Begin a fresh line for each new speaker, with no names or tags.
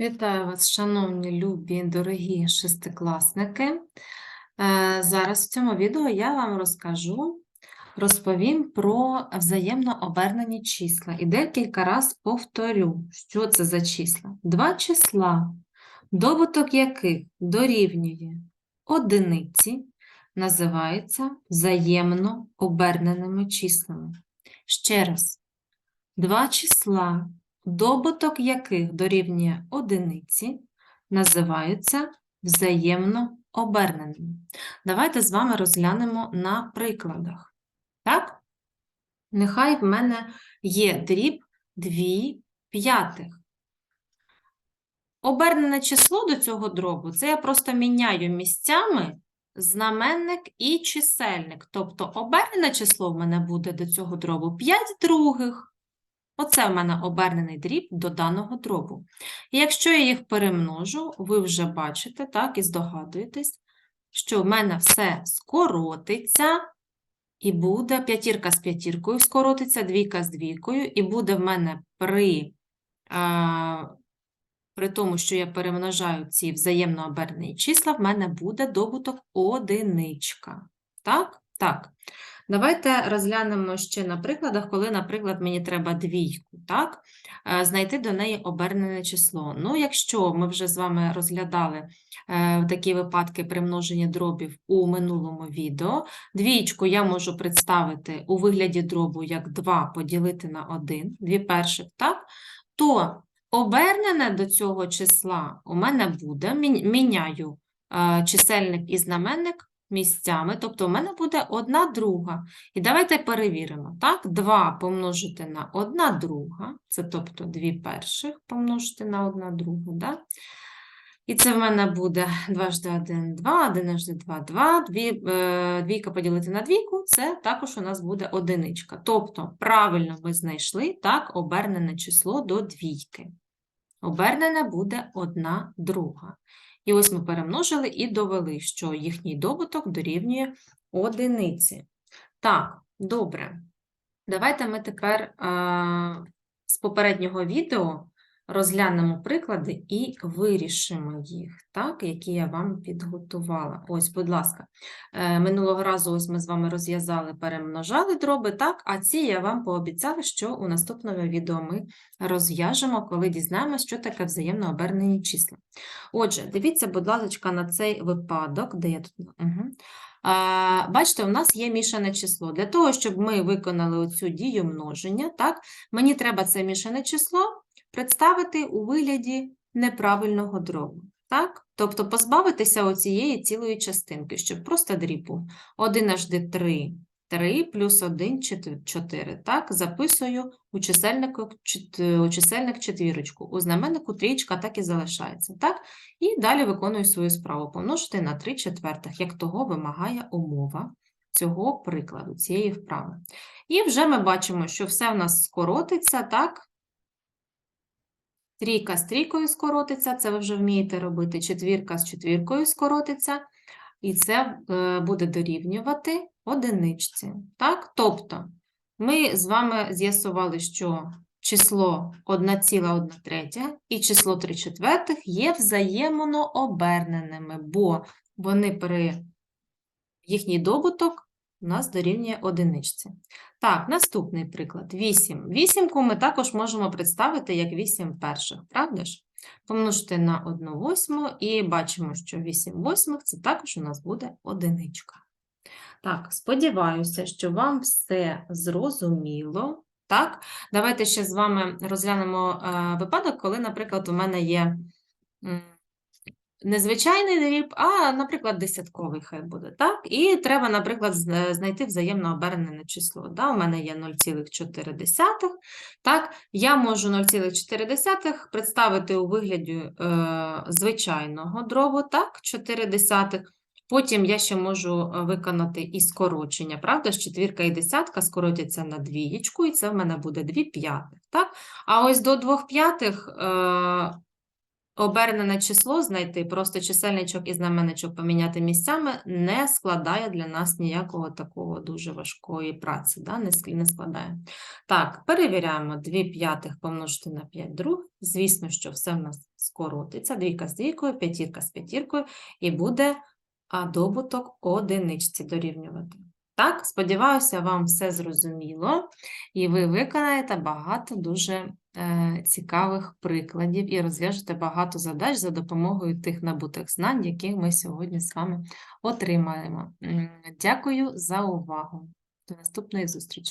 Вітаю вас, шановні, любі, дорогі шестикласники. Е, Зараз в цьому відео я вам розкажу, розповім про взаємно обернені числа і декілька разів повторю, що це за числа. Два числа, добуток яких дорівнює одиниці, називаються взаємно оберненими числами. Ще раз, два числа, добуток яких дорівнює одиниці, називаються взаємно оберненими. Давайте з вами розглянемо на прикладах. Так? Нехай в мене є дріб 2 п'ятих. Обернене число до цього дробу це я просто міняю місцями знаменник і чисельник. Тобто обернене число в мене буде до цього дробу 5 других. Оце в мене обернений дріб до даного дробу. Якщо я їх перемножу, ви вже бачите, так, і здогадуєтесь, що в мене все скоротиться, і буде п'ятірка з п'ятіркою скоротиться, двійка з двійкою, і буде в мене при, а, при тому, що я перемножаю ці взаємно обернені числа, в мене буде добуток одиничка. Так? Так. Давайте розглянемо ще на прикладах, коли, наприклад, мені треба двійку, так? Е, Знайти до неї обернене число. Ну, якщо ми вже з вами розглядали е, такі випадки при множенні дробів у минулому відео, двічку я можу представити у вигляді дробу як 2 поділити на 1, дві перших, так? То обернене до цього числа у мене буде, міняю е, чисельник і знаменник місцями, тобто у мене буде одна друга. І давайте перевіримо, так? 2 помножити на 1 друга, це тобто 2 перших помножити на 1 другу, да? І це в мене буде 2 жди 1, 2, 1 жди 2, 2, дві, е, двійка поділити на двійку, це також у нас буде одиничка. Тобто, правильно ви знайшли, так, обернене число до двійки. Обернене буде 1 друга. І ось ми перемножили і довели, що їхній добуток дорівнює одиниці. Так, добре. Давайте ми тепер а, з попереднього відео розглянемо приклади і вирішимо їх, так, які я вам підготувала. Ось, будь ласка, е, минулого разу ось ми з вами розв'язали, перемножали дроби, так, а ці я вам пообіцяла, що у наступному відео ми розв'яжемо, коли дізнаємося, що таке взаємно обернені числа. Отже, дивіться, будь ласка, на цей випадок, де я тут. Угу. Бачите, у нас є мішане число. Для того, щоб ми виконали оцю дію множення, так, мені треба це мішане число представити у вигляді неправильного дробу. Так? Тобто позбавитися оцієї цілої частинки, щоб просто дріб 1 аж 3, 3 плюс 1 – 4. Так, записую у чисельнику, чет- у чисельник четвірочку. У знаменнику трієчка так і залишається. Так? І далі виконую свою справу. Помножити на 3 четвертих, як того вимагає умова цього прикладу, цієї вправи. І вже ми бачимо, що все в нас скоротиться, так? Трійка з трійкою скоротиться, це ви вже вмієте робити. Четвірка з четвіркою скоротиться, і це е, буде дорівнювати одиничці. Так? Тобто, ми з вами з'ясували, що число 1,1 третя і число 3 четвертих є взаємно оберненими, бо вони при їхній добуток у нас дорівнює одиничці. Так, наступний приклад. 8. Вісімку ми також можемо представити як 8 перших, правда ж? Помножити на 1 восьму і бачимо, що 8 восьмих – це також у нас буде одиничка. Так, сподіваюся, що вам все зрозуміло. Так, давайте ще з вами розглянемо е, випадок, коли, наприклад, у мене є незвичайний дріб, а, наприклад, десятковий хай буде, так? І треба, наприклад, знайти взаємно обернене число. Да? У мене є 0,4, так? Я можу 0,4 представити у вигляді е, звичайного дробу, так? 4 десятих. Потім я ще можу е, виконати і скорочення, правда? ж Четвірка і десятка скоротяться на двієчку, і це в мене буде 2 п'ятих, так? А ось до 2 п'ятих е, обернене число знайти, просто чисельничок і знаменничок поміняти місцями, не складає для нас ніякого такого дуже важкої праці, да? не, складає. Так, перевіряємо 2 п'ятих помножити на 5 других. Звісно, що все в нас скоротиться. Двійка з двійкою, п'ятірка з п'ятіркою, і буде добуток одиничці дорівнювати. Так, сподіваюся, вам все зрозуміло, і ви виконаєте багато дуже цікавих прикладів і розв'яжете багато задач за допомогою тих набутих знань, які ми сьогодні з вами отримаємо. Дякую за увагу. До наступної зустрічі.